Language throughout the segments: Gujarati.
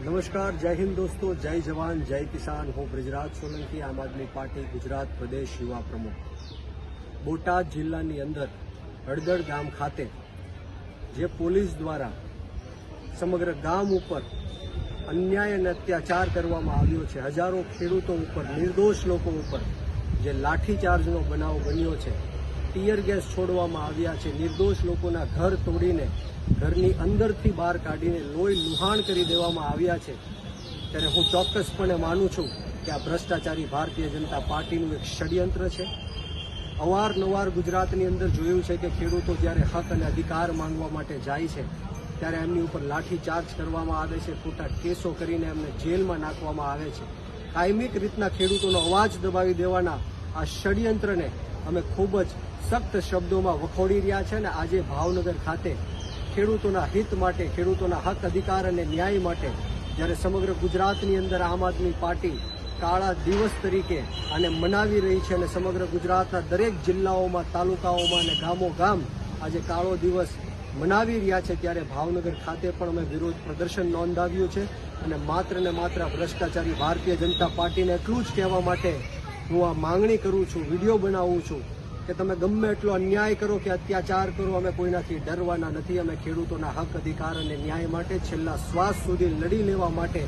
નમસ્કાર, જય હિન્દ દોસ્તો, જય જવાન, જય કિસાન. હું બ્રજરાજ સોલંકી, આમ આદમી પાર્ટી, ગુજરાત પ્રદેશ યુવા પ્રમુખ. બોટાદ જિલ્લાની અંદર હળદર ગામ ખાતે જે પોલીસ દ્વારા સમગ્ર ગામ ઉપર અન્યાય અને અત્યાચાર કરવામાં આવ્યો છે, હજારો ખેડૂતો ઉપર, નિર્દોષ લોકો ઉપર જે લાઠીચાર્જનો બનાવ બન્યો છે ટીયર ગેસ છોડવામાં આવ્યા છે. નિર્દોષ લોકોના ઘર તોડીને ઘરની અંદરથી બહાર કાઢીને લોહી લુહાણ કરી દેવામાં આવ્યા છે. ત્યારે હું ચોક્કસપણે માનું છું કે આ ભ્રષ્ટાચારી ભારતીય જનતા પાર્ટીનું એક ષડયંત્ર છે. અવારનવાર ગુજરાતની અંદર જોયું છે કે ખેડૂતો જ્યારે હક અને અધિકાર માંગવા માટે જાય છે, ત્યારે એમની ઉપર લાઠીચાર્જ કરવામાં આવે છે, ખોટા કેસો કરીને એમને જેલમાં નાખવામાં આવે છે. કાયમિક રીતના ખેડૂતોનો અવાજ દબાવી દેવાના આ ષડયંત્રને અમે ખૂબ જ સખ્ત શબ્દોમાં વખોડી રહ્યા છે અને આજે ભાવનગર ખાતે ખેડૂતોના હિત માટે, ખેડૂતોના હક, અધિકાર અને ન્યાય માટે જ્યારે સમગ્ર ગુજરાતની અંદર આમ આદમી પાર્ટી કાળા દિવસ તરીકે આને મનાવી રહી છે અને સમગ્ર ગુજરાતના દરેક જિલ્લાઓમાં, તાલુકાઓમાં અને ગામો ગામ આજે કાળો દિવસ મનાવી રહ્યા છે, ત્યારે ભાવનગર ખાતે પણ અમે વિરોધ પ્રદર્શન નોંધાવ્યું છે અને માત્ર ને માત્ર ભ્રષ્ટાચારી ભારતીય જનતા પાર્ટીને એટલું જ કહેવા માટે હું આ માંગણી કરું છું, વીડિયો બનાવું છું કે તમે ગમે એટલો અન્યાય કરો કે અત્યાચાર કરો, અમે કોઈનાથી ડરવાના નથી, અમે ખેડૂતોના હક, અધિકાર અને ન્યાય માટે છેલ્લા શ્વાસ સુધી લડી લેવા માટે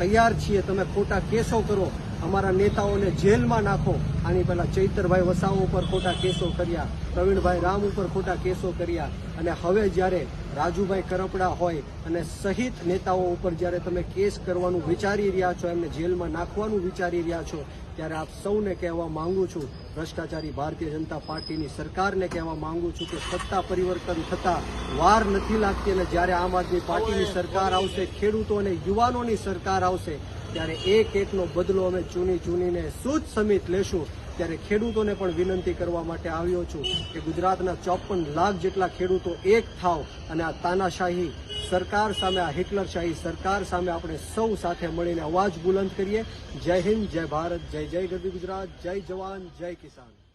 તૈયાર છીએ. તમે ખોટા કેસો કરો, અમારા નેતાઓને જેલમાં નાખો. આની પહેલા ચૈતરભાઈ વસાવ ઉપર ખોટા કેસો કર્યા, પ્રવીણભાઈ રામ ઉપર ખોટા કેસો કર્યા. અને હવે જ્યારે રાજુભાઈ કરપડા હોય અને સહિત નેતાઓ ઉપર જ્યારે તમે કેસ કરવાનું વિચારી રહ્યા છો, એમને જેલમાં નાખવાનું વિચારી રહ્યા છો ત્યારે આપ સૌને કહેવા માંગુ છું, ભ્રષ્ટાચારી ભારતીય જનતા પાર્ટીની સરકારને કહેવા માંગુ છું કે સત્તા પરિવર્તન થતા વાર નથી લાગતી અને જ્યારે આમ આદમી પાર્ટીની સરકાર આવશે, ખેડૂતો અને યુવાનોની સરકાર આવશે, ત્યારે એક એકનો બદલો અમે ચૂની ચૂનીને સૂચ સમિત લેશું. ત્યારે ખેડૂતોને પણ વિનંતી કરવા માટે આવ્યો છું કે ગુજરાતના ચોપન લાખ જેટલા ખેડૂતો એક થાવ અને આ તાનાશાહી સરકાર સામે આ હિટલરશાહી સરકાર સામે આપણે સૌ સાથે મળીને અવાજ બુલંદ કરીએ. જય હિન્દ, જય ભારત, જય જય ગરબી ગુજરાત, જય જવાન, જય કિસાન.